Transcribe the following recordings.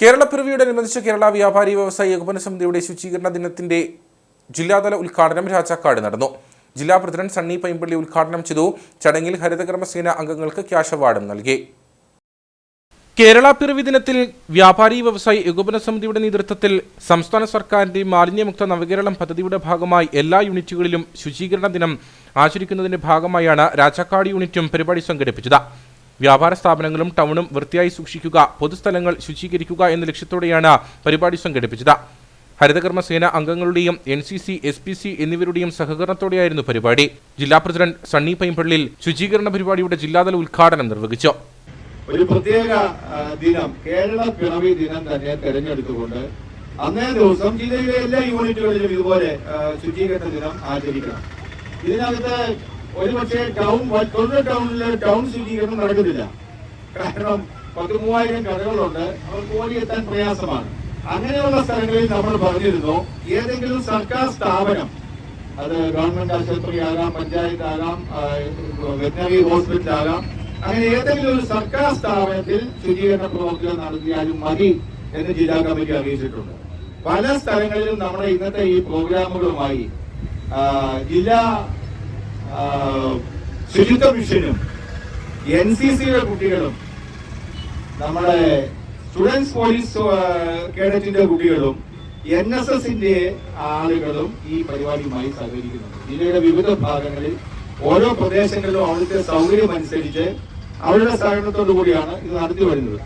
കേരളപ്പിറവിയോടനുബന്ധിച്ച് കേരള വ്യാപാരി വ്യവസായി ഏകോപന സമിതിയുടെ ശുചീകരണ ദിനത്തിന്റെ ജില്ലാതല ഉദ്ഘാടനം രാജാക്കാട് നടന്നു. ജില്ലാ പ്രസിഡന്റ് സണ്ണി പൈമ്പള്ളി ഉദ്ഘാടനം ചെയ്തു. ചടങ്ങിൽ ഹരിതകർമ്മസേന അംഗങ്ങൾക്ക് ക്യാഷ് അവാർഡും നൽകി. കേരള പിറവി ദിനത്തിൽ വ്യാപാരി വ്യവസായി ഏകോപന സമിതിയുടെ നേതൃത്വത്തിൽ സംസ്ഥാന സർക്കാരിന്റെ മാലിന്യമുക്ത നവകേരളം പദ്ധതിയുടെ ഭാഗമായി എല്ലാ യൂണിറ്റുകളിലും ശുചീകരണ ദിനം ആചരിക്കുന്നതിന്റെ ഭാഗമായാണ് രാജാക്കാട് യൂണിറ്റും പരിപാടി സംഘടിപ്പിച്ചത്. വ്യാപാര സ്ഥാപനങ്ങളും ടൗണും വൃത്തിയായി സൂക്ഷിക്കുക പൊതുസ്ഥലങ്ങൾ ശുചീകരിക്കുക എന്ന ലക്ഷ്യത്തോടെയാണ് പരിപാടി സംഘടിപ്പിച്ചത്. ഹരിതകർമ്മ സേന അംഗങ്ങളുടെയും N C C S P C എന്നിവരുടെയും സഹകരണത്തോടെയായിരുന്നു പരിപാടി. ജില്ലാ പ്രസിഡന്റ് സണ്ണി പൈമ്പള്ളിൽ ശുചീകരണ പരിപാടിയുടെ ജില്ലാതല ഉദ്ഘാടനം നിർവഹിച്ചു. ഒരു പ്രത്യേക ദിനം കേരള പിറവി ദിനം തന്നെ തെരഞ്ഞെടുത്തുകൊണ്ട് അന്നേ ദിവസം ജില്ലയിലെ എല്ലാ യൂണിറ്റുകളിലും ഇതുപോലെ ശുചീകരണ ദിനം ആചരിക്കണം. ഇതിനകത്ത് ഒരുപക്ഷെ ടൗൺ തൊഴിൽ ടൗണിൽ ടൗൺ ശുചീകരണം നടക്കുന്നില്ല. കാരണം പത്ത് മൂവായിരം കടകളുണ്ട്. അവർക്ക് ഓടിയെത്താൻ പ്രയാസമാണ്. അങ്ങനെയുള്ള സ്ഥലങ്ങളിൽ നമ്മൾ പറഞ്ഞിരുന്നു ഏതെങ്കിലും സർക്കാർ സ്ഥാപനം അത് ഗവൺമെന്റ് ആശുപത്രി ആകാം പഞ്ചായത്ത് ആകാം വെറ്റിനറി ഹോസ്പിറ്റൽ ആകാം അങ്ങനെ ഏതെങ്കിലും ഒരു സർക്കാർ സ്ഥാപനത്തിൽ ശുചീകരണ പ്രവർത്തനം നടത്തിയാലും മതി എന്ന് ജില്ലാ കമ്മിറ്റി അറിയിച്ചിട്ടുണ്ട്. പല സ്ഥലങ്ങളിലും നമ്മുടെ ഇന്നത്തെ ഈ പ്രോഗ്രാമുകളുമായി ജില്ലാ ശുചിത്വ മിഷനും എൻ സി സിയുടെ കുട്ടികളും നമ്മുടെ സ്റ്റുഡൻസ് പോലീസ് കേഡറ്റിന്റെ കുട്ടികളും എൻ എസ് എസിന്റെ ആളുകളും ഈ പരിപാടിയുമായി സഹകരിക്കുന്നുണ്ട്. ജില്ലയുടെ വിവിധ ഭാഗങ്ങളിൽ ഓരോ പ്രദേശങ്ങളിലും അവിടുത്തെ സൗകര്യം അനുസരിച്ച് അവരുടെ സഹകരണത്തോടു കൂടിയാണ് ഇത് നടത്തി വരുന്നത്.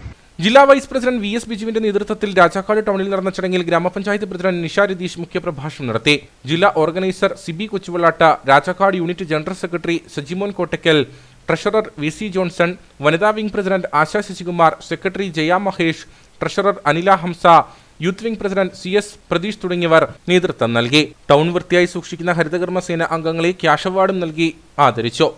ജില്ലാ വൈസ് പ്രസിഡന്റ് വി എസ് ബിജുവിന്റെ നേതൃത്വത്തിൽ രാജാക്കാട് ടൗണിൽ നടന്ന ചടങ്ങിൽ ഗ്രാമപഞ്ചായത്ത് പ്രസിഡന്റ് നിഷ രതീഷ് മുഖ്യപ്രഭാഷണം നടത്തി. ജില്ലാ organiser Siby Kochuvallatta Rajakkad unit general secretary Sajimon Kottakkal treasurer V C Johnson വനിതാ wing president Asha Sasikumar secretary Jaya Mahesh treasurer Anila Hamsa youth wing president C S Pratheesh തുടങ്ങിയവർ നേതൃത്വം നൽകി. ടൗൺ വൃത്തിയായി സൂക്ഷിക്കുന്ന ഹരിതകർമ്മസേന അംഗങ്ങളെ ക്യാഷ് അവാർഡും നൽകി ആദരിച്ചു.